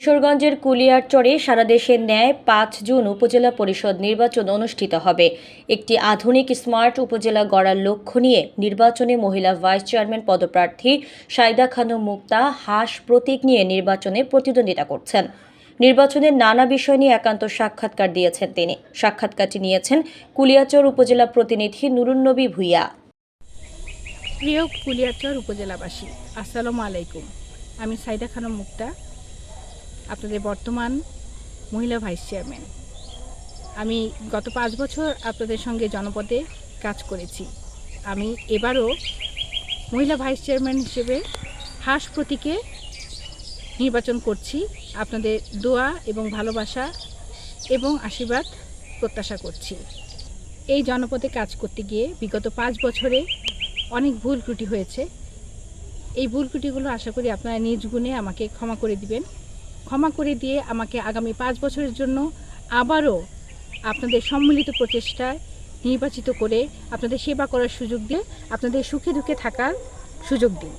কিশোরগঞ্জের কুলিয়ারচরে সারা দেশের ন্যায় পাঁচ জুন উপজেলা পরিষদ নির্বাচন অনুষ্ঠিত হবে। একটি আধুনিক স্মার্ট উপজেলা গড়ার লক্ষ্য নিয়ে নির্বাচনে মহিলা ভাইস চেয়ারম্যান পদপ্রার্থী সাইদা খানম মুক্তা হাঁস প্রতীক নিয়ে নির্বাচনে প্রতিদ্বন্দ্বিতা করছেন। নির্বাচনের নানা বিষয় নিয়ে একান্ত সাক্ষাৎকার দিয়েছেন তিনি। সাক্ষাৎকারটি নিয়েছেন কুলিয়াচর উপজেলা প্রতিনিধি নুরুন্নবী ভুইয়া। প্রিয় কুলিয়াচর উপজেলাবাসী, আসসালামু আলাইকুম। আমি সাইদা খানম মুক্তা আপনাদের বর্তমান মহিলা ভাইস চেয়ারম্যান। আমি গত পাঁচ বছর আপনাদের সঙ্গে জনপদে কাজ করেছি। আমি এবারও মহিলা ভাইস চেয়ারম্যান হিসেবে হাঁস প্রতীকে নির্বাচন করছি। আপনাদের দোয়া এবং ভালোবাসা এবং আশীর্বাদ প্রত্যাশা করছি। এই জনপদে কাজ করতে গিয়ে বিগত পাঁচ বছরে অনেক ভুল ত্রুটি হয়েছে। এই ভুল ত্রুটিগুলো আশা করি আপনারা নিজ গুণে আমাকে ক্ষমা করে দিবেন। ক্ষমা করে দিয়ে আমাকে আগামী পাঁচ বছরের জন্য আবারও আপনাদের সম্মিলিত প্রচেষ্টায় নির্বাচিত করে আপনাদের সেবা করার সুযোগ দিয়ে, আপনাদের সুখে দুঃখে থাকার সুযোগ দিন